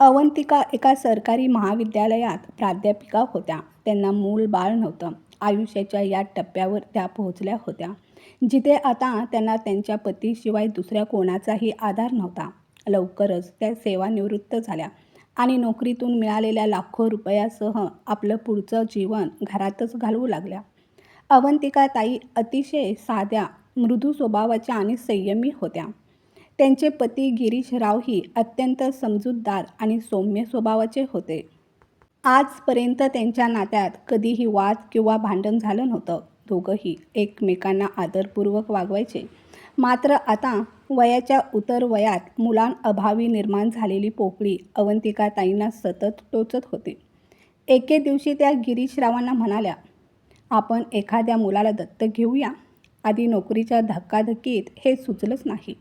अवंतिका एका सरकारी महाविद्यालयात प्राध्यापिका होत्या. त्यांना मूल बाळ नव्हतं. आयुष्याच्या या टप्प्यावर त्या पोहोचल्या होत्या. जिथे आता त्यांना त्यांच्या पतीशिवाय दुसऱ्या कोणाचाही आधार नव्हता. लवकरच त्या सेवानिवृत्त झाल्या आणि नोकरीतून मिळालेल्या लाखो रुपयासह आपलं पुढचं जीवन घरातच घालवू लागल्या. अवंतिका ताई अतिशय साध्या मृदू स्वभावाच्या आणि संयमी होत्या. त्यांचे पती गिरीश रावही अत्यंत समजूतदार आणि सौम्य स्वभावाचे होते. आजपर्यंत त्यांच्या नात्यात कधीही वाद किंवा भांडण झालं नव्हतं. दोघंही एकमेकांना आदरपूर्वक वागवायचे. मात्र आता वयाच्या उतर वयात मुलांअभावी निर्माण झालेली पोकळी अवंतिका ताईंना सतत टोचत होती. एके दिवशी त्या गिरीशरावांना म्हणाल्या आपण एखाद्या मुलाला दत्तक घेऊया. आधी नोकरीच्या धक्काधक्कीत हे सुचलंच नाही.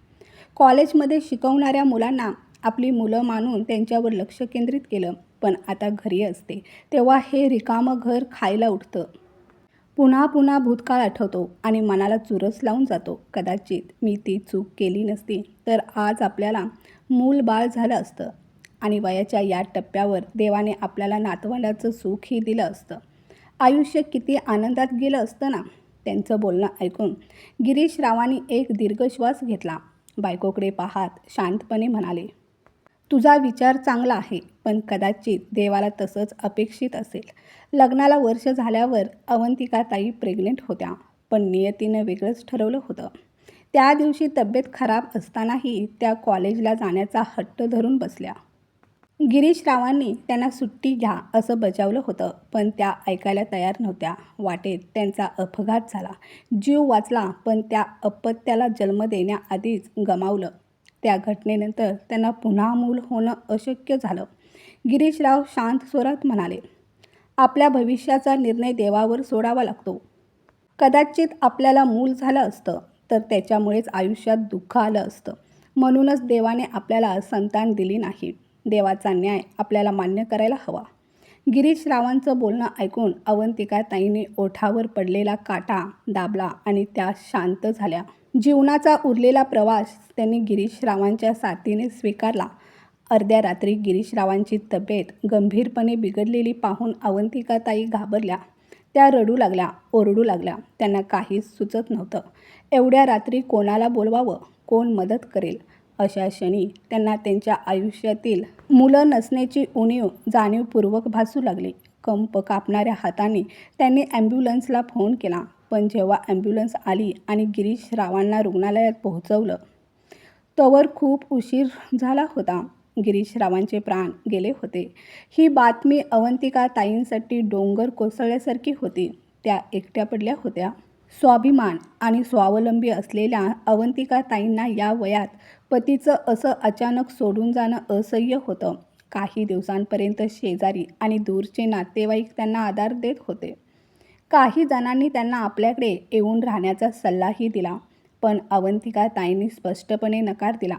कॉलेजमध्ये शिकवणाऱ्या मुलांना आपली मुलं मानून त्यांच्यावर लक्ष केंद्रित केलं पण आता घरी असते तेव्हा हे रिकामं घर खायला उठतं. पुन्हा पुन्हा भूतकाळ आठवतो आणि मनाला चुरस लावून जातो. कदाचित मी ती चूक केली नसती तर आज आपल्याला मूल बाळ झालं असतं आणि वयाच्या या टप्प्यावर देवाने आपल्याला नातवंडाचं सुखही दिलं असतं. आयुष्य किती आनंदात गेलं असतं ना? त्यांचं बोलणं ऐकून गिरीश रावांनी एक दीर्घ श्वास घेतला. बायकोकडे पाहात शांतपणे म्हणाले तुझा विचार चांगला आहे पण कदाचित देवाला तसंच अपेक्षित असेल. लग्नाला वर्ष झाल्यावर अवंतिका ताई प्रेग्नेंट होत्या पण नियतीनं वेगळंच ठरवलं होतं. त्या दिवशी तब्येत खराब असतानाही त्या कॉलेजला जाण्याचा हट्ट धरून बसल्या. गिरीश रावांनी त्यांना सुट्टी घ्या असं बजावलं होतं पण त्या ऐकायला तयार नव्हत्या. वाटेत त्यांचा अपघात झाला. जीव वाचला पण त्या अपत्याला जन्म देण्याआधीच गमावलं. त्या घटनेनंतर त्यांना पुन्हा मूल होणं अशक्य झालं. गिरीशराव शांत स्वरात म्हणाले आपल्या भविष्याचा निर्णय देवावर सोडावा लागतो. कदाचित आपल्याला मूल झालं असतं तर त्याच्यामुळेच आयुष्यात दुःख आलं असतं. म्हणूनच देवाने आपल्याला संतान दिली नाही. देवाचा न्याय आपल्याला मान्य करायला हवा. गिरीश रावांचं बोलणं ऐकून अवंतिका ताईने ओठावर पडलेला काटा दाबला आणि त्या शांत झाल्या. जीवनाचा उरलेला प्रवास त्यांनी गिरीश रावांच्या साथीने स्वीकारला. अर्ध्या रात्री गिरीश रावांची तब्येत गंभीरपणे बिघडलेली पाहून अवंतिका ताई घाबरल्या. त्या रडू लागल्या ओरडू लागल्या. त्यांना काहीच सुचत नव्हतं. एवढ्या रात्री कोणाला बोलवावं? कोण मदत करेल? अशा क्षणी त्यांना त्यांच्या आयुष्यातील मुलं नसण्याची उणीव जाणीवपूर्वक भासू लागली. कंप कापणाऱ्या हाताने त्यांनी ॲम्ब्युलन्सला फोन केला. पण जेव्हा ॲम्ब्युलन्स आली आणि गिरीश रावांना रुग्णालयात पोहोचवलं तोवर खूप उशीर झाला होता. गिरीश रावांचे प्राण गेले होते. ही बातमी अवंतिका ताईंसाठी डोंगर कोसळल्यासारखी होती. त्या एकट्या पडल्या होत्या. स्वाभिमान आणि स्वावलंबी असलेल्या अवंतिका ताईंना या वयात पतीचं असं अचानक सोडून जाणं असह्य होतं. काही दिवसांपर्यंत शेजारी आणि दूरचे नातेवाईक त्यांना आधार देत होते. काही जणांनी त्यांना आपल्याकडे येऊन राहण्याचा सल्लाही दिला पण अवंतिका ताईंनी स्पष्टपणे नकार दिला.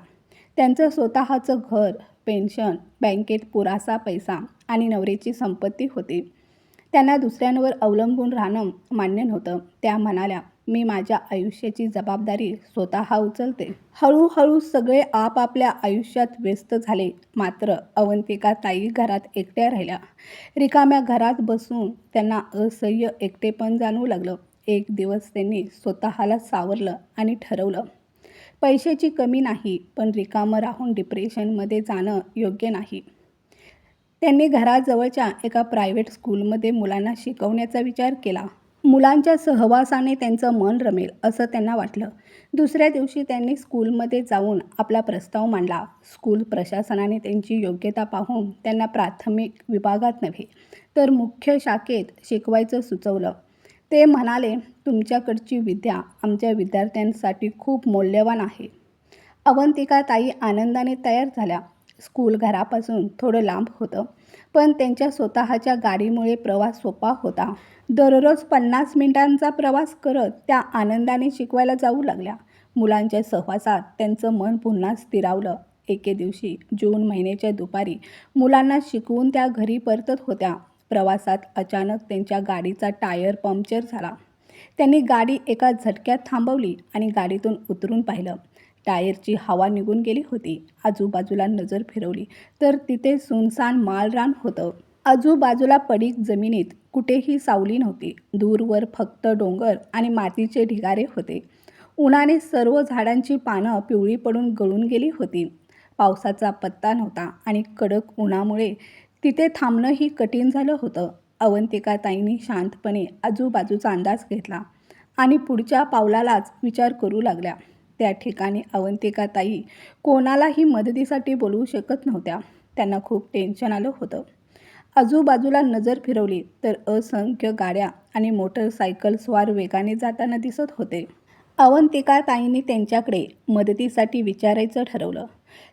त्यांचं स्वतःचं घर पेन्शन बँकेत पुरासा पैसा आणि नवऱ्याची संपत्ती होती. त्यांना दुसऱ्यांवर अवलंबून राहणं मान्य नव्हतं. त्या म्हणाल्या मी माझ्या आयुष्याची जबाबदारी स्वतः उचलते. हळूहळू सगळे आपापल्या आयुष्यात व्यस्त झाले. मात्र अवंतिका ताई घरात एकट्या राहिल्या. रिकाम्या घरात बसून त्यांना असह्य एकटेपण जाणवू लागलं. एक दिवस त्यांनी स्वतःला सावरलं आणि ठरवलं. पैशाची कमी नाही पण रिकामं राहून डिप्रेशनमध्ये जाणं योग्य नाही. त्यांनी घराजवळच्या एका प्रायव्हेट स्कूलमध्ये मुलांना शिकवण्याचा विचार केला. मुलांच्या सहवासाने त्यांचं मन रमेल असं त्यांना वाटलं. दुसऱ्या दिवशी त्यांनी स्कूलमध्ये जाऊन आपला प्रस्ताव मांडला. स्कूल प्रशासनाने त्यांची योग्यता पाहून त्यांना प्राथमिक विभागात नव्हे तर मुख्य शाखेत शिकवायचं सुचवलं. ते म्हणाले तुमच्याकडची विद्या आमच्या विद्यार्थ्यांसाठी खूप मौल्यवान आहे. अवंतिका ताई आनंदाने तयार झाल्या. स्कूल घरापासून थोडं लांब होतं. पण त्यांच्या स्वतःच्या गाडीमुळे प्रवास सोपा होता. दररोज पन्नास मिनिटांचा प्रवास करत त्या आनंदाने शिकवायला जाऊ लागल्या. मुलांच्या सहवासात त्यांचं मन पुन्हा स्थिरावलं. एके दिवशी जून महिन्याच्या दुपारी मुलांना शिकवून त्या घरी परतत होत्या. प्रवासात अचानक त्यांच्या गाडीचा टायर पंक्चर झाला. त्यांनी गाडी एका झटक्यात थांबवली आणि गाडीतून उतरून पाहिलं. टायरची हवा निघून गेली होती. आजूबाजूला नजर फिरवली. तर तिथे सुनसान माळरान होतं. आजूबाजूला पडीक जमिनीत कुठेही सावली नव्हती. दूरवर फक्त डोंगर आणि मातीचे ढिगारे होते. उन्हाने सर्व झाडांची पानं पिवळी पडून गळून गेली होती. पावसाचा पत्ता नव्हता आणि कडक उन्हामुळे तिथे थांबणंही कठीण झालं होतं. अवंतिका ताईंनी शांतपणे आजूबाजूचा अंदाज घेतला आणि पुढच्या पावलालाच विचार करू लागल्या. त्या ठिकाणी अवंतिकाताई कोणालाही मदतीसाठी बोलवू शकत नव्हत्या. त्यांना खूप टेन्शन आलं होतं. आजूबाजूला नजर फिरवली तर असंख्य गाड्या आणि मोटरसायकल स्वार वेगाने जाताना दिसत होते. अवंतिका ताईंनी त्यांच्याकडे मदतीसाठी विचारायचं ठरवलं.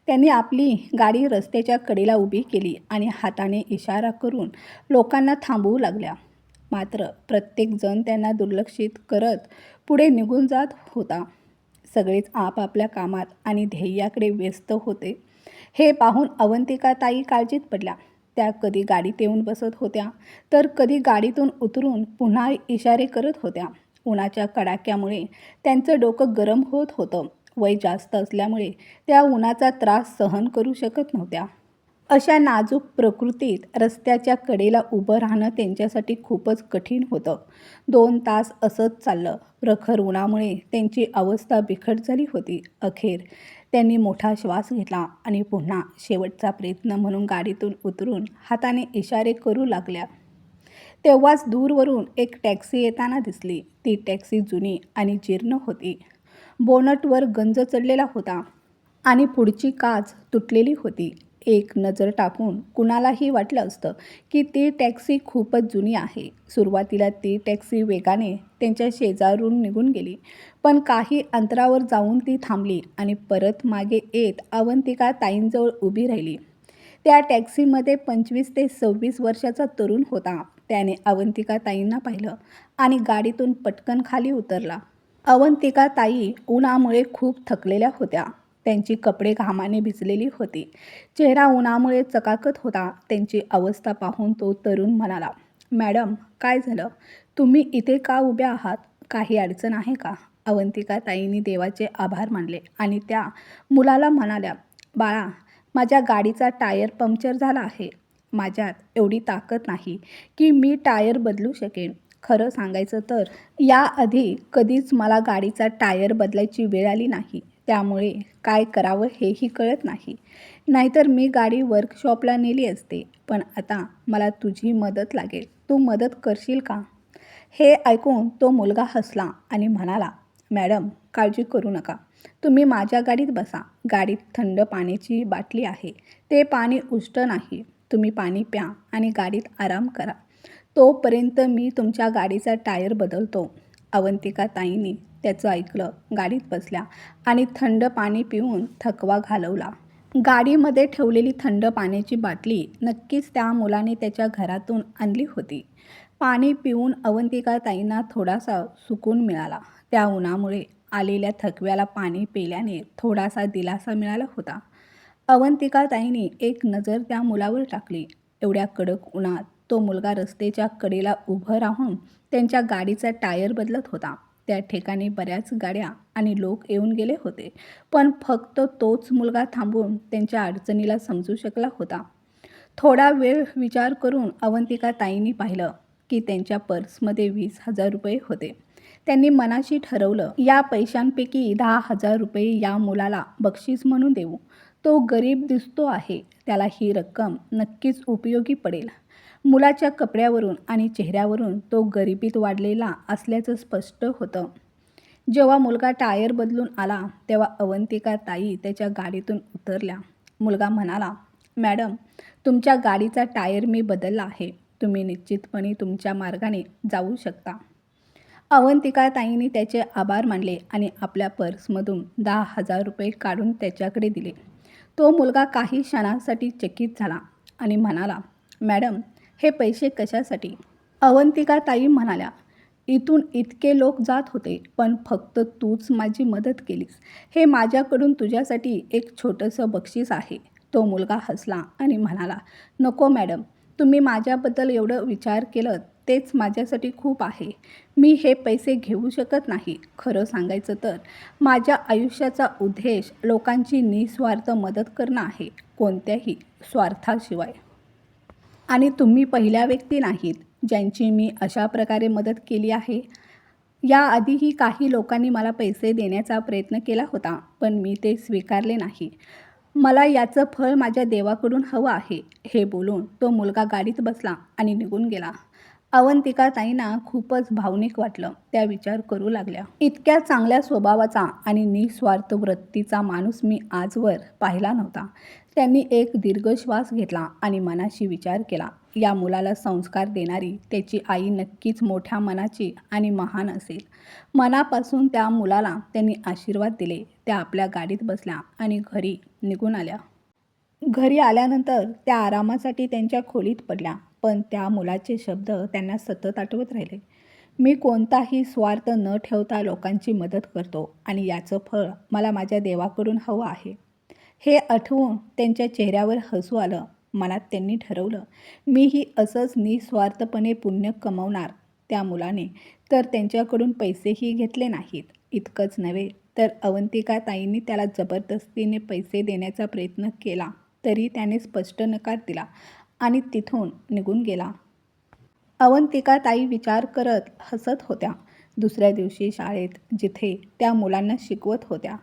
त्यांनी आपली गाडी रस्त्याच्या कडेला उभी केली आणि हाताने इशारा करून लोकांना थांबवू लागल्या. मात्र प्रत्येकजण त्यांना दुर्लक्षित करत पुढे निघून जात होता. सगळेच आपापल्या कामात आणि ध्येयाकडे व्यस्त होते. हे पाहून अवंतिका ताई काळजीत पडल्या. त्या कधी गाडीत येऊन बसत होत्या तर कधी गाडीतून उतरून पुन्हा इशारे करत होत्या. उन्हाच्या कडाक्यामुळे त्यांचं डोकं गरम होत होतं. वय जास्त असल्यामुळे त्या उन्हाचा त्रास सहन करू शकत नव्हत्या. अशा नाजूक प्रकृतीत रस्त्याच्या कडेला उभं राहणं त्यांच्यासाठी खूपच कठीण होतं. दोन तास असंच चाललं. प्रखर उन्हामुळे त्यांची अवस्था बिखट झाली होती. अखेर त्यांनी मोठा श्वास घेतला आणि पुन्हा शेवटचा प्रयत्न म्हणून गाडीतून उतरून हाताने इशारे करू लागल्या. तेव्हाच दूरवरून एक टॅक्सी येताना दिसली. ती टॅक्सी जुनी आणि जीर्ण होती. बोनटवर गंज चढलेला होता आणि पुढची काच तुटलेली होती. एक नजर टाकून कुणालाही वाटलं असतं की ती टॅक्सी खूपच जुनी आहे. सुरुवातीला ती टॅक्सी वेगाने त्यांच्या शेजारून निघून गेली. पण काही अंतरावर जाऊन ती थांबली आणि परत मागे येत अवंतिका ताईंजवळ उभी राहिली. त्या टॅक्सीमध्ये पंचवीस ते सव्वीस वर्षाचा तरुण होता. त्याने अवंतिका ताईंना पाहिलं आणि गाडीतून पटकन खाली उतरला. अवंतिका ताई उन्हामुळे खूप थकलेल्या होत्या. त्यांची कपडे घामाने भिजलेली होती. चेहरा उन्हामुळे चकाकत होता त्यांची अवस्था पाहून तो तरुण म्हणाला मॅडम काय झालं? तुम्ही इथे का उभ्या आहात? काही अडचण आहे का? अवंतिका ताईंनी देवाचे आभार मानले आणि त्या मुलाला म्हणाल्या बाळा माझ्या गाडीचा टायर पंक्चर झाला आहे. माझ्यात एवढी ताकद नाही की मी टायर बदलू शकेन. खरं सांगायचं तर याआधी कधीच मला गाडीचा टायर बदलायची वेळ आली नाही. त्यामुळे काय करावं हेही कळत नाही. नाहीतर मी गाडी वर्कशॉपला नेली असते पण आता मला तुझी मदत लागेल. तू मदत करशील का? हे ऐकून तो मुलगा हसला आणि म्हणाला मॅडम काळजी करू नका. तुम्ही माझ्या गाडीत बसा. गाडीत थंड पाण्याची बाटली आहे. ते पाणी उष्ट नाही. तुम्ही पाणी प्या आणि गाडीत आराम करा. तोपर्यंत मी तुमच्या गाडीचा टायर बदलतो. अवंतिका ताईंनी त्याचं ऐकलं गाडीत बसल्या आणि थंड पाणी पिऊन थकवा घालवला. गाडीमध्ये ठेवलेली थंड पाण्याची बाटली नक्कीच त्या मुलाने त्याच्या घरातून आणली होती. पाणी पिऊन अवंतिका ताईंना थोडासा सुकून मिळाला. त्या उन्हामुळे आलेल्या थकव्याला पाणी पिल्याने थोडासा दिलासा मिळाला होता. अवंतिका ताईंनी एक नजर त्या मुलावर टाकली. एवढ्या कडक उन्हात तो मुलगा रस्त्याच्या कडेला उभं राहून त्यांच्या गाडीचा टायर बदलत होता. त्या ठिकाणी बऱ्याच गाड्या आणि लोक येऊन गेले होते. पण फक्त तोच मुलगा थांबून त्यांच्या अडचणीला समजू शकला होता. थोडा वेळ विचार करून अवंतिका ताईंनी पाहिलं की त्यांच्या पर्समध्ये वीस हजार रुपये होते. त्यांनी मनाशी ठरवलं या पैशांपैकी दहा हजार रुपये या मुलाला बक्षीस म्हणून देऊ. तो गरीब दिसतो आहे त्याला ही रक्कम नक्कीच उपयोगी पडेल. मुलाच्या कपड्यावरून आणि चेहऱ्यावरून तो गरिबीत वाढलेला असल्याचं स्पष्ट होतं. जेव्हा मुलगा टायर बदलून आला तेव्हा अवंतिका ताई त्याच्या गाडीतून उतरल्या. मुलगा म्हणाला मॅडम तुमच्या गाडीचा टायर मी बदलला आहे. तुम्ही निश्चितपणे तुमच्या मार्गाने जाऊ शकता. अवंतिका ताईंनी त्याचे आभार मानले आणि आपल्या पर्समधून दहा हजार रुपये काढून त्याच्याकडे दिले. तो मुलगा काही क्षणांसाठी चकित झाला आणि म्हणाला मॅडम हे पैसे कशासाठी? अवंतिका ताई म्हणाल्या इथून इतके लोक जात होते पण फक्त तूच माझी मदत केलीस. हे माझ्याकडून तुझ्यासाठी एक छोटंसं बक्षीस आहे. तो मुलगा हसला आणि म्हणाला नको मॅडम तुम्ही माझ्याबद्दल एवढं विचार केलं तेच माझ्यासाठी खूप आहे. मी हे पैसे घेऊ शकत नाही खरं सांगायचं तर. माझ्या आयुष्याचा उद्देश लोकांची निस्वार्थ मदत करणं आहे कोणत्याही स्वार्थाशिवाय. आणि तुम्ही पहिल्या व्यक्ती नाहीत ज्यांची मी अशा प्रकारे मदत केली आहे. याआधीही काही लोकांनी मला पैसे देण्याचा प्रयत्न केला होता पण मी ते स्वीकारले नाही. मला याचं फळ माझ्या देवाकडून हवं आहे हे बोलून तो मुलगा गाडीत बसला आणि निघून गेला. अवंतिका ताईंना खूपच भावनिक वाटलं त्या विचार करू लागल्या. इतक्या चांगल्या स्वभावाचा आणि निस्वार्थ वृत्तीचा माणूस मी आजवर पाहिला नव्हता. त्यांनी एक दीर्घ श्वास घेतला आणि मनाशी विचार केला. या मुलाला संस्कार देणारी त्याची आई नक्कीच मोठ्या मनाची आणि महान असेल. मनापासून त्या मुलाला त्यांनी आशीर्वाद दिले. त्या आपल्या गाडीत बसल्या आणि घरी निघून आल्या. घरी आल्यानंतर त्या आरामासाठी त्यांच्या खोलीत पडल्या पण त्या मुलाचे शब्द त्यांना सतत आठवत राहिले. मी कोणताही स्वार्थ न ठेवता लोकांची मदत करतो आणि याचं फळ मला माझ्या देवाकडून हवं आहे. हे आठवून त्यांच्या चेहऱ्यावर हसू आलं. मनात त्यांनी ठरवलं मीही असंच निस्वार्थपणे पुण्य कमवणार त्या मुलाने. तर त्यांच्याकडून पैसेही घेतले नाहीत. इतकंच नव्हे तर अवंतिका ताईंनी त्याला जबरदस्तीने पैसे देण्याचा प्रयत्न केला तरी त्याने स्पष्ट नकार दिला आणि तिथून निघून गेला. अवंतिका ताई विचार करत हसत होत्या. दुसऱ्या दिवशी शाळेत जिथे त्या मुलांना शिकवत होत्या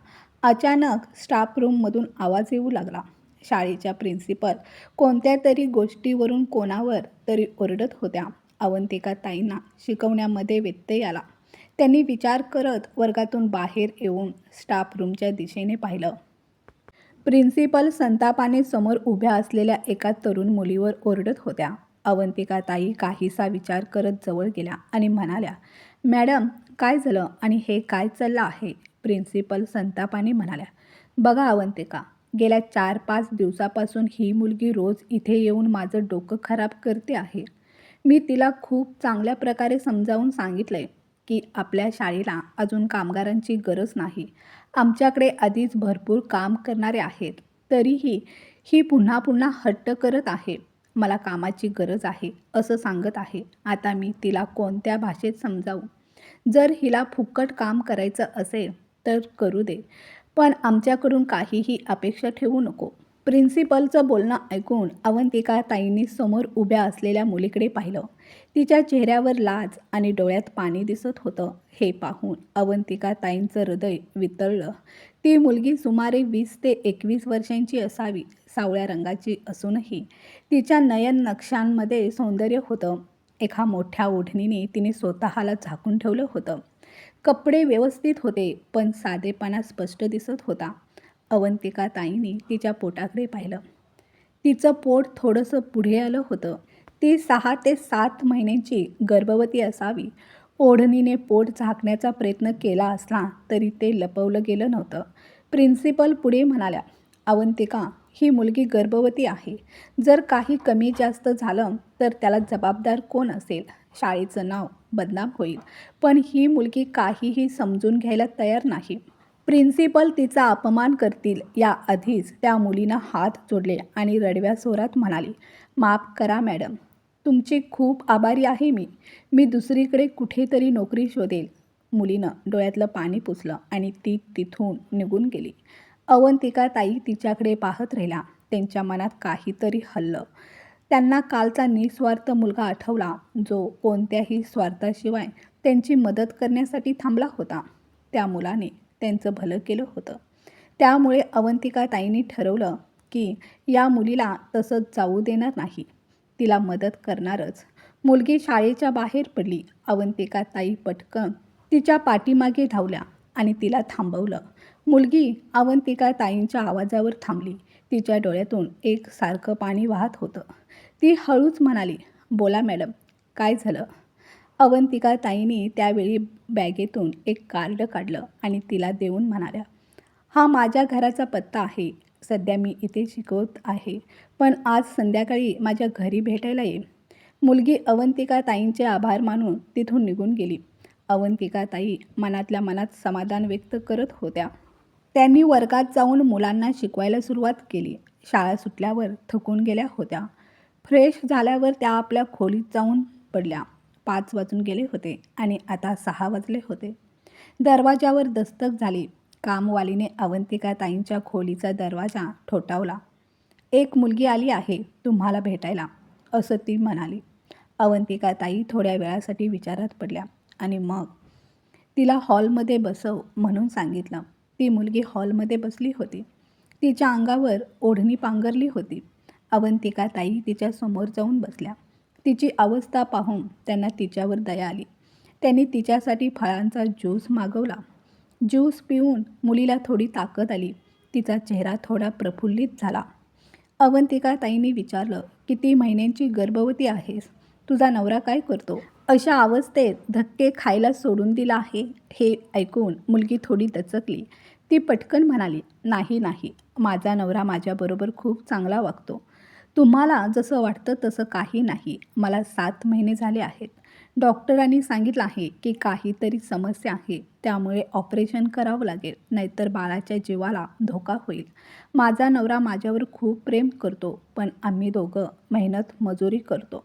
अचानक स्टाफ रूममधून आवाज येऊ लागला. शाळेच्या प्रिन्सिपल कोणत्या तरी गोष्टीवरून कोणावर तरी ओरडत होत्या. अवंतिका ताईंना शिकवण्यामध्ये व्यत्यय आला. त्यांनी विचार करत वर्गातून बाहेर येऊन स्टाफ रूमच्या दिशेने पाहिलं. प्रिन्सिपल संतापाने समोर उभ्या असलेल्या एका तरुण मुलीवर ओरडत होत्या. अवंतिका ताई काहीसा विचार करत जवळ गेल्या आणि म्हणाल्या मॅडम काय झालं आणि हे काय चाललं आहे? प्रिन्सिपल संतापाने म्हणाल्या बघा अवंतिका गेल्या चार पाच दिवसापासून ही मुलगी रोज इथे येऊन माझं डोकं खराब करते आहे. मी तिला खूप चांगल्या प्रकारे समजावून सांगितलं आहे की आपल्या शाळेला अजून कामगारांची गरज नाही. आमच्याकडे आधीच भरपूर काम करणारे आहेत. तरीही ही पुन्हा पुन्हा हट्ट करत आहे. मला कामाची गरज आहे असं सांगत आहे. आता मी तिला कोणत्या भाषेत समजावू? जर हिला फुकट काम करायचं असेल तर करू दे. पण आमच्याकडून काहीही अपेक्षा ठेवू नको. प्रिन्सिपलचं बोलणं ऐकून अवंतिका ताईंनी समोर उभ्या असलेल्या मुलीकडे पाहिलं. तिच्या चेहऱ्यावर लाज आणि डोळ्यात पाणी दिसत होतं. हे पाहून अवंतिका ताईंचं हृदय वितळलं. ती मुलगी सुमारे वीस ते एकवीस वर्षांची असावी सावळ्या रंगाची असूनही. तिच्या नयन नक्षांमध्ये सौंदर्य होतं. एका मोठ्या ओढणीने तिने स्वतःला झाकून ठेवलं होतं. कपडे व्यवस्थित होते पण साधेपणा स्पष्ट दिसत होता. अवंतिका ताईने तिच्या पोटाकडे पाहिलं. तिचं पोट थोडंसं पुढे आलं होतं. ती सहा ते सात महिन्यांची गर्भवती असावी. ओढणीने पोट झाकण्याचा प्रयत्न केला असला तरी ते लपवलं गेलं नव्हतं. प्रिन्सिपल पुढे म्हणाल्या अवंतिका ही मुलगी गर्भवती आहे. जर काही कमी जास्त झालं तर त्याला जबाबदार कोण असेल? शाळेचं नाव बदनाम होईल. पण ही मुलगी काहीही समजून घ्यायला तयार नाही. प्रिन्सिपल तिचा अपमान करतील. या आधीच त्या मुलीनं हात जोडले आणि रडव्या स्वरात म्हणाली माफ करा मॅडम तुमची खूप आभारी आहे मी. मी दुसरीकडे कुठेतरी नोकरी शोधेल. मुलीनं डोळ्यातलं पाणी पुसलं आणि ती तिथून निघून गेली. अवंतिका ताई तिच्याकडे पाहत राहिला त्यांच्या मनात काहीतरी हल्लं. त्यांना कालचा निस्वार्थ मुलगा आठवला जो कोणत्याही स्वार्थाशिवाय त्यांची मदत करण्यासाठी थांबला होता. त्या मुलाने त्यांचं भलं केलं होतं. त्यामुळे अवंतिका ताईंनी ठरवलं की या मुलीला तसंच जाऊ देणार नाही. तिला मदत करणारच. मुलगी शाळेच्या बाहेर पडली. अवंतिका ताई पटकन तिच्या पाठीमागे धावल्या आणि तिला थांबवलं. मुलगी अवंतिका ताईंच्या आवाजावर थांबली. तिच्या डोळ्यातून एक सारखं पाणी वाहत होतं. ती हळूच म्हणाली बोला मॅडम काय झालं? अवंतिका ताईंनी त्यावेळी बॅगेतून एक कार्ड काढलं आणि तिला देऊन म्हणाल्या हा माझ्या घराचा पत्ता आहे. सध्या मी इथे शिकवत आहे पण आज संध्याकाळी माझ्या घरी भेटायला ये मुलगी अवंतिका ताईंचे आभार मानून तिथून निघून गेली. अवंतिका ताई मनातल्या मनात समाधान व्यक्त करत होत्या. त्यांनी वर्गात जाऊन मुलांना शिकवायला सुरुवात केली. शाळा सुटल्यावर थकून गेल्या होत्या. फ्रेश झाल्यावर त्या आपल्या खोलीत जाऊन पडल्या. पाच वाजून गेले होते आणि आता सहा वाजले होते. दरवाजावर दस्तक झाली. कामवालीने अवंतिका ताईंच्या खोलीचा दरवाजा ठोठावला. एक मुलगी आली आहे तुम्हाला भेटायला असं ती म्हणाली. अवंतिका ताई थोड्या वेळासाठी विचारात पडल्या आणि मग तिला हॉलमध्ये बसव म्हणून सांगितलं. ती मुलगी हॉलमध्ये बसली होती. तिच्या अंगावर ओढणी पांघरली होती. अवंतिका ताई तिच्या समोर जाऊन बसल्या. तिची अवस्था पाहून त्यांना तिच्यावर दया आली. त्यांनी तिच्यासाठी फळांचा ज्यूस मागवला. ज्यूस पिऊन मुलीला थोडी ताकद आली. तिचा चेहरा थोडा प्रफुल्लित झाला. अवंतिका ताईंनी विचारलं किती महिन्यांची गर्भवती आहेस? तुझा नवरा काय करतो? अशा अवस्थेत धक्के खायला सोडून दिला आहे हे ऐकून मुलगी थोडी दचकली. ती पटकन म्हणाली नाही नाही माझा नवरा माझ्याबरोबर खूप चांगला वागतो. तुम्हाला जसं वाटतं तसं काही नाही. मला सात महिने झाले आहेत. डॉक्टरांनी सांगितलं आहे की काहीतरी समस्या आहे. त्यामुळे ऑपरेशन करावं लागेल नाहीतर बाळाच्या जीवाला धोका होईल. माझा नवरा माझ्यावर खूप प्रेम करतो पण आम्ही दोघं मेहनत मजुरी करतो.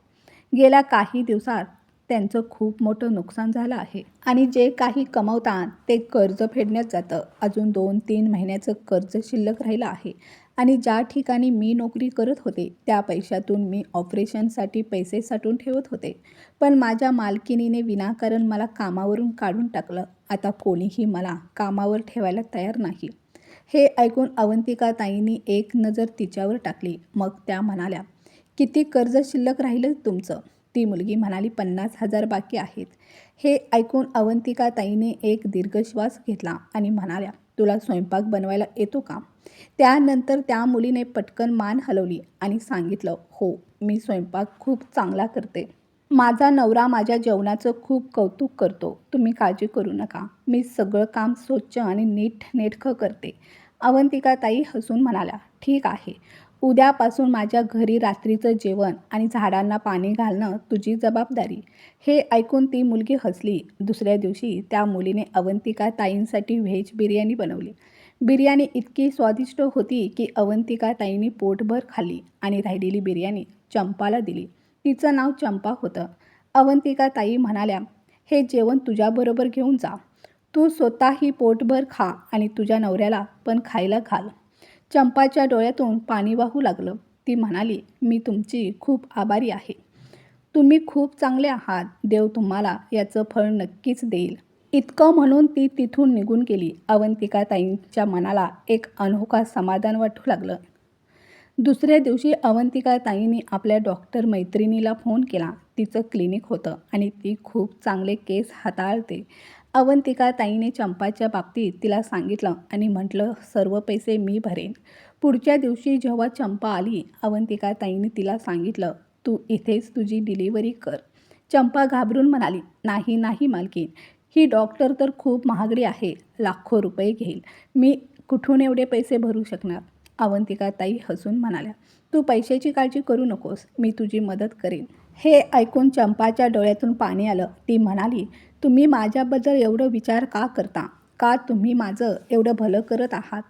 गेल्या काही दिवसात त्यांचं खूप मोठं नुकसान झालं आहे. आणि जे काही कमवतात ते कर्ज फेडण्यात जातं. अजून दोन तीन महिन्याचं कर्ज शिल्लक राहिलं आहे. आणि ज्या ठिकाणी मी नोकरी करत होते त्या पैशातून मी ऑपरेशनसाठी पैसे साठवून ठेवत होते. पण माझ्या मालकिनीने विनाकारण मला कामावरून काढून टाकलं. आता कोणीही मला कामावर ठेवायला तयार नाही. हे ऐकून अवंतिका ताईंनी एक नजर तिच्यावर टाकली. मग त्या म्हणाल्या किती कर्ज शिल्लक राहिलं तुमचं? ती मुलगी म्हणाली पन्नास हजार बाकी आहेत. हे ऐकून अवंतिका ताईने एक दीर्घ श्वास घेतला आणि म्हणाल्या तुला स्वयंपाक बनवायला येतो का? त्यानंतर त्या मुलीने पटकन मान हलवली आणि सांगितलं हो मी स्वयंपाक खूप चांगला करते. माझा नवरा माझ्या जेवणाचं खूप कौतुक करतो. तुम्ही काळजी करू नका. मी सगळं काम स्वच्छ आणि नीट नेटकं करते. अवंतिका ताई हसून म्हणाल्या ठीक आहे. उद्यापासून माझ्या घरी रात्रीचं जेवण आणि झाडांना पाणी घालणं तुझी जबाबदारी. हे ऐकून ती मुलगी हसली. दुसऱ्या दिवशी त्या मुलीने अवंतिका ताईंसाठी व्हेज बिर्याणी बनवली. बिर्याणी इतकी स्वादिष्ट होती की अवंतिका ताईंनी पोटभर खाल्ली आणि राहिलेली बिर्याणी चंपाला दिली. तिचं नाव चंपा होतं. अवंतिका ताई म्हणाल्या हे जेवण तुझ्याबरोबर घेऊन जा. तू स्वतःही पोटभर खा आणि तुझ्या नवऱ्याला पण खायला घाल. चंपाच्या डोळ्यातून पाणी वाहू लागलं. ती म्हणाली मी तुमची खूप आभारी आहे. तुम्ही खूप चांगले आहात. देव तुम्हाला याचं फळ नक्कीच देईल. इतकं म्हणून ती तिथून निघून गेली. अवंतिका ताईंच्या मनाला एक अनोखा समाधान वाटू लागलं. दुसऱ्या दिवशी अवंतिका ताईंनी आपल्या डॉक्टर मैत्रिणीला फोन केला. तिचं क्लिनिक होतं आणि ती खूप चांगले केस हाताळते. अवंतिका ताईने चंपाच्या बाबतीत तिला सांगितलं आणि म्हटलं सर्व पैसे मी भरेन. पुढच्या दिवशी जेव्हा चंपा आली अवंतिका ताईने तिला सांगितलं तू इथेच तुझी डिलिव्हरी कर. चंपा घाबरून म्हणाली नाही नाही मालकीन. ही डॉक्टर तर खूप महागडी आहे लाखो रुपये घेईल. मी कुठून एवढे पैसे भरू शकणार? अवंतिका ताई हसून म्हणाल्या तू पैशाची काळजी करू नकोस. मी तुझी मदत करेन. हे ऐकून चंपाच्या डोळ्यातून पाणी आलं. ती म्हणाली तुम्ही माझ्याबद्दल एवढं विचार का करता? का तुम्ही माझं एवढं भलं करत आहात?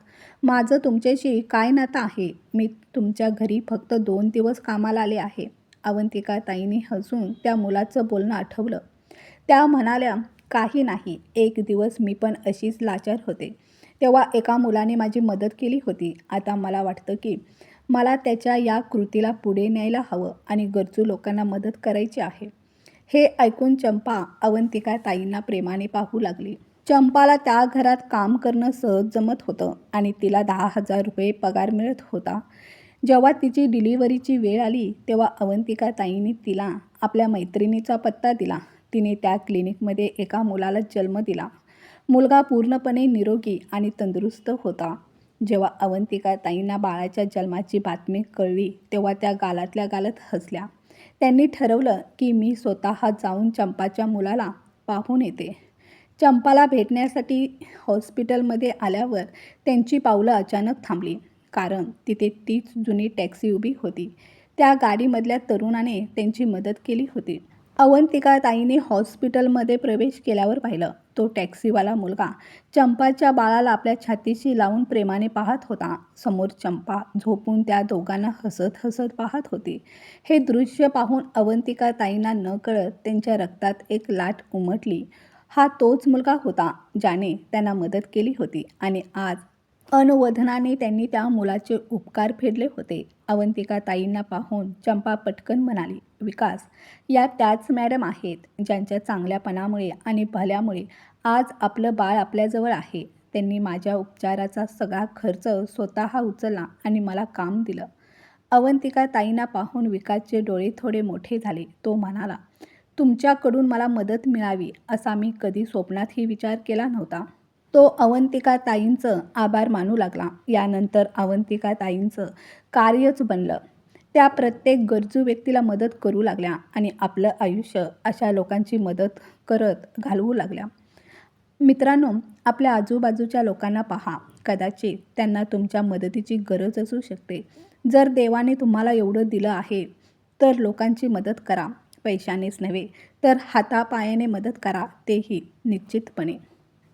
माझं तुमच्याशी काय नातं आहे? मी तुमच्या घरी फक्त दोन दिवस कामाला आले आहे. अवंतिका ताईने हसून त्या मुलाचं बोलणं आठवलं. त्या म्हणाल्या काही नाही. एक दिवस मी पण अशीच लाचार होते. तेव्हा एका मुलाने माझी मदत केली होती. आता मला वाटतं की मला त्याच्या या कृतीला पुढे न्यायला हवं आणि गरजू लोकांना मदत करायची आहे. हे ऐकून चंपा अवंतिका ताईंना प्रेमाने पाहू लागली. चंपाला त्या घरात काम करणं सहज जमत होतं आणि तिला दहा हजार रुपये पगार मिळत होता. जेव्हा तिची डिलिव्हरीची वेळ आली तेव्हा अवंतिका ताईंनी तिला आपल्या मैत्रिणीचा पत्ता दिला. तिने त्या क्लिनिकमध्ये एका मुलाला जन्म दिला. मुलगा पूर्णपणे निरोगी आणि तंदुरुस्त होता. जेव्हा अवंतिका ताईंना बाळाच्या जन्माची बातमी कळली तेव्हा त्या गालातल्या गालत हसल्या. त्यांनी ठरवलं की मी स्वतः जाऊन चंपाच्या मुलाला पाहून येते. चंपाला भेटण्यासाठी हॉस्पिटलमध्ये आल्यावर त्यांची पावलं अचानक थांबली कारण तिथे तीच जुनी टॅक्सी उभी होती. त्या गाडीमधल्या तरुणाने त्यांची मदत केली होती. अवंतिका ताईने हॉस्पिटलमध्ये प्रवेश केल्यावर पाहिलं. तो टॅक्सीवाला मुलगा चंपाच्या बाळाला आपल्या छातीशी लावून प्रेमाने पाहत होता. समोर चंपा झोपून त्या दोघांना हसत हसत पाहत होती. हे दृश्य पाहून अवंतिका ताईंना न कळत त्यांच्या रक्तात एक लाट उमटली. हा तोच मुलगा होता ज्याने त्यांना मदत केली होती आणि आज अनुवधनाने त्यांनी त्या मुलाचे उपकार फेडले होते. अवंतिका ताईंना पाहून चंपा पटकन म्हणाली विकास या त्याच मॅडम आहेत ज्यांच्या चांगल्यापणामुळे आणि भल्यामुळे आज आपलं बाळ आपल्याजवळ आहे. त्यांनी माझ्या उपचाराचा सगळा खर्च स्वतः उचलला आणि मला काम दिलं अवंतिका ताईंना पाहून विकासचे डोळे थोडे मोठे झाले. तो म्हणाला तुमच्याकडून मला मदत मिळावी असा मी कधी स्वप्नातही विचार केला नव्हता. तो अवंतिका ताईंचं आभार मानू लागला. यानंतर अवंतिका ताईंचं कार्यच बनलं. त्या प्रत्येक गरजू व्यक्तीला मदत करू लागल्या आणि आपलं आयुष्य अशा लोकांची मदत करत घालवू लागल्या. मित्रांनो आपल्या आजूबाजूच्या लोकांना पहा. कदाचित त्यांना तुमच्या मदतीची गरज असू शकते. जर देवाने तुम्हाला एवढं दिलं आहे तर लोकांची मदत करा. पैशानेच नव्हे तर हातापायाने मदत करा तेही निश्चितपणे.